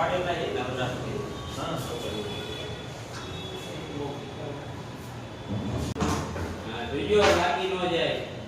પાડેલા લાગી ન જાય.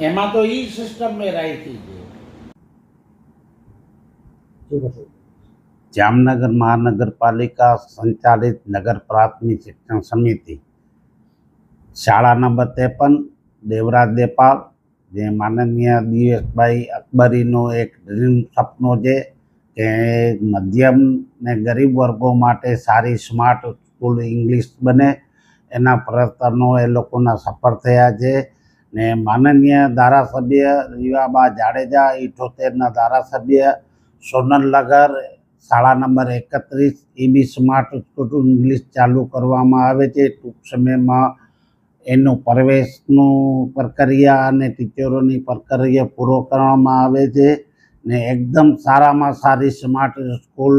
एमा तो ही सिस्टम में रही थी जामनगर महानगर पालिका संचालित नगर प्राथमिक शिक्षण समिति शाला नंबर तेपन देवराज देपाल જે માનનીય દિવેશભાઈ અકબરીનો એક ડ્રીમ સપનો છે કે મધ્યમ ને ગરીબ વર્ગો માટે સારી સ્માર્ટ સ્કૂલ ઇંગ્લિશ બને. એના પ્રયત્નો એ લોકોના સફળ થયા છે. ને માનનીય ધારાસભ્ય રીવાબા જાડેજા ઇઠોતેરના ધારાસભ્ય સોનલનગર શાળા નંબર એકત્રીસ A B smart school English ચાલુ કરવામાં આવે છે. ટૂંક સમયમાં એનું પ્રવેશનું પ્રક્રિયા અને ટીચરોની પ્રક્રિયા પૂરો કરવામાં આવે છે ને એકદમ સારામાં સારી સ્માર્ટ સ્કૂલ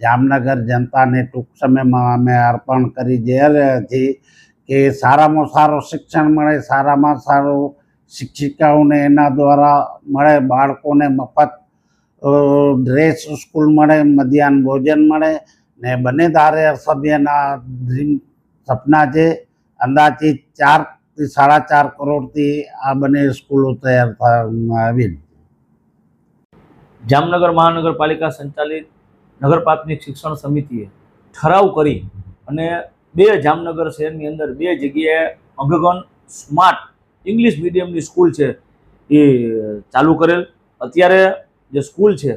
જામનગર જનતાને ટૂંક સમયમાં અમે અર્પણ કરી રહ્યા છીએ કે સારામાં સારું શિક્ષણ મળે, સારામાં સારું શિક્ષિકાઓને એના દ્વારા મળે, બાળકોને મફત ડ્રેસ સ્કૂલ મળે, મધ્યાહન ભોજન મળે ને બંને ધારે સભ્યના ડ્રીમ સપના છે. અંદાજિત ચારથી સાડા ચાર કરોડથી આ બંને સ્કૂલો તૈયાર થવામાં આવી જામનગર મહાનગરપાલિકા સંચાલિત નગર પ્રાથમિક શિક્ષણ સમિતિએ ઠરાવ કરી અને બે જામનગર શહેરની અંદર બે જગ્યાએ અગગન સ્માર્ટ ઇંગ્લિશ મીડિયમની સ્કૂલ છે એ ચાલુ કરેલ. અત્યારે જે સ્કૂલ છે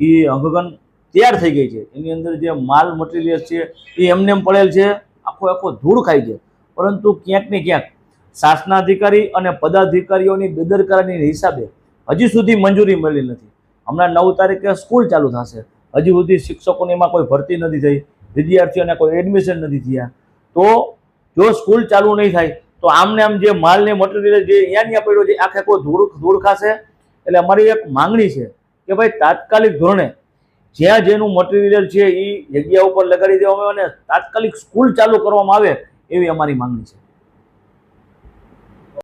એ અગગન તૈયાર થઈ ગઈ છે. એની અંદર જે માલ મટીરિયલ છે એ એમને એમ પડેલ છે. આખો આખો ધૂળ ખાય છે. પરંતુ ક્યાંક ને ક્યાંક શાસનાધિકારી અને પદાધિકારીઓની બેદરકારીની હિસાબે હજી સુધી મંજૂરી મળી નથી. હમણાં નવ તારીખે સ્કૂલ ચાલુ થશે. હજી સુધી શિક્ષકોનીમાં કોઈ ભરતી નથી થઈ, વિદ્યાર્થીઓને કોઈ એડમિશન નથી થયા. તો જો સ્કૂલ ચાલુ નહીં થાય, તો આમને આમ જે માલ ને મટીરિયલ જે અહીંયા પડ્યો છે, આખે કોઈ ધૂળ ધૂળ ખાશે. એટલે અમારી એક માંગણી છે કે ભાઈ તાત્કાલિક ધોરણે જ્યાં જેનું મટીરિયલ છે એ જગ્યા ઉપર લગાડી દેવામાં આવે અને તાત્કાલિક સ્કૂલ ચાલુ કરવામાં આવે એવી અમારી માંગણી છે.